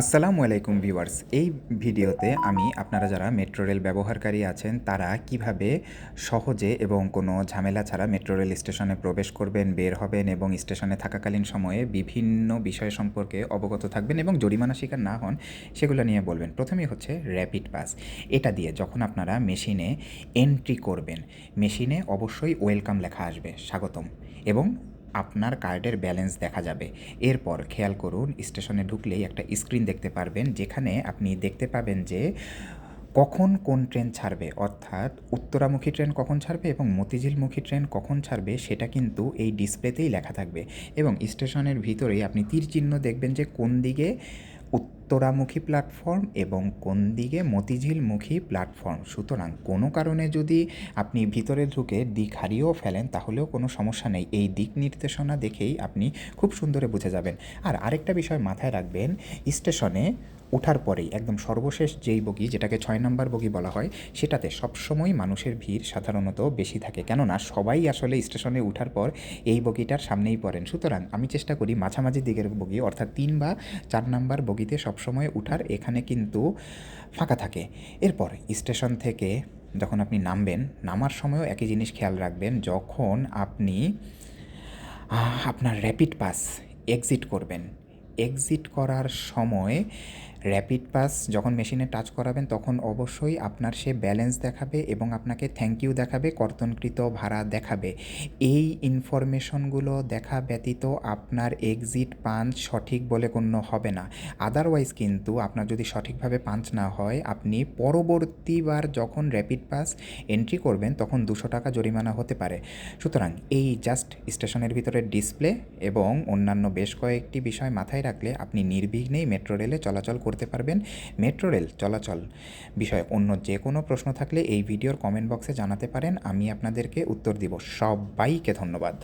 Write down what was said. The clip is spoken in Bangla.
আসসালামু আলাইকুম ভিউয়ার্স, এই ভিডিওতে আমি আপনারা যারা মেট্রো রেল ব্যবহারকারী আছেন, তারা কীভাবে সহজে এবং কোনো ঝামেলা ছাড়া মেট্রো রেল স্টেশনে প্রবেশ করবেন, বের হবেন এবং স্টেশনে থাকাকালীন সময়ে বিভিন্ন বিষয় সম্পর্কে অবগত থাকবেন এবং জরিমানা শিকার না হন, সেগুলো নিয়ে বলবেন। প্রথমেই হচ্ছে র্যাপিড পাস এটা দিয়ে যখন আপনারা মেশিনে এন্ট্রি করবেন, মেশিনে অবশ্যই ওয়েলকাম লেখা আসবে, স্বাগতম। এবং আপনার কার্ডের ব্যালেন্স দেখা যাবে। এরপর খেয়াল করুন, স্টেশনে ঢুকলেই একটা স্ক্রিন দেখতে পারবেন, যেখানে আপনি দেখতে পাবেন যে কখন কোন ট্রেন ছাড়বে। অর্থাৎ উত্তরামুখী ট্রেন কখন ছাড়বে এবং মতিঝিলমুখী ট্রেন কখন ছাড়বে, সেটা কিন্তু এই ডিসপ্লেতেই লেখা থাকবে। এবং স্টেশনের ভিতরেই আপনি তীর চিহ্ন দেখবেন যে কোন দিকে উত্তরামুখী প্ল্যাটফর্ম এবং কোন দিকে মতিঝিলমুখী প্ল্যাটফর্ম। সুতরাং কোনো কারণে যদি আপনি ভিতরে ঢুকে দিক হারিয়েও ফেলেন, তাহলেও কোনো সমস্যা নেই। এই দিক নির্দেশনা দেখেই আপনি খুব সুন্দরে বুঝে যাবেন। আর আরেকটা বিষয় মাথায় রাখবেন, স্টেশনে ওঠার পরেই, একদম সর্বশেষ যেই বগি, যেটাকে ছয় নম্বর বগি বলা হয়, সেটাতে সবসময় মানুষের ভিড় সাধারণত বেশি থাকে। কেননা, সবাই আসলে স্টেশনে ওঠার পর এই বগিটার সামনেই পড়েন। সুতরাং আমি চেষ্টা করি মাঝামাঝি দিকের বগি, অর্থাৎ তিন বা চার নাম্বার বগিতে সবসময় উঠার এখানে কিন্তু ফাঁকা থাকে। এরপর স্টেশন থেকে যখন আপনি নামবেন, নামার সময়ও একই জিনিস খেয়াল রাখবেন, যখন আপনি আপনার র্যাপিড পাস এক্সিট করবেন। এক্সিট করার সময় র্যাপিড পাস যখন মেশিনে টাচ করাবেন, তখন অবশ্যই আপনার সে ব্যালেন্স দেখাবে এবং আপনাকে থ্যাংক ইউ দেখাবে, কর্তনকৃত ভাড়া দেখাবে। এই ইনফরমেশনগুলো দেখা ব্যতীত আপনার এক্সিট পাঞ্চ সঠিক বলে গণ্য হবে না। আদারওয়াইজ কিন্তু আপনার যদি সঠিকভাবে পাঞ্চ না হয়, আপনি পরবর্তীবার যখন র্যাপিড পাস এন্ট্রি করবেন, তখন দুশো টাকা জরিমানা হতে পারে। সুতরাং এই জাস্ট স্টেশনের ভিতরে ডিসপ্লে এবং অন্যান্য বেশ কয়েকটি বিষয় মাথায় রাখলে আপনি নির্বিঘ্নেই মেট্রো রেলে চলাচল করতে পারবেন মেট্রো রেল চলাচল বিষয়ে। অন্য যে কোনো প্রশ্ন থাকলে এই ভিডিওর কমেন্ট বক্সে জানাতে পারেন, আমি আপনাদেরকে উত্তর দিব। সবাইকে ধন্যবাদ।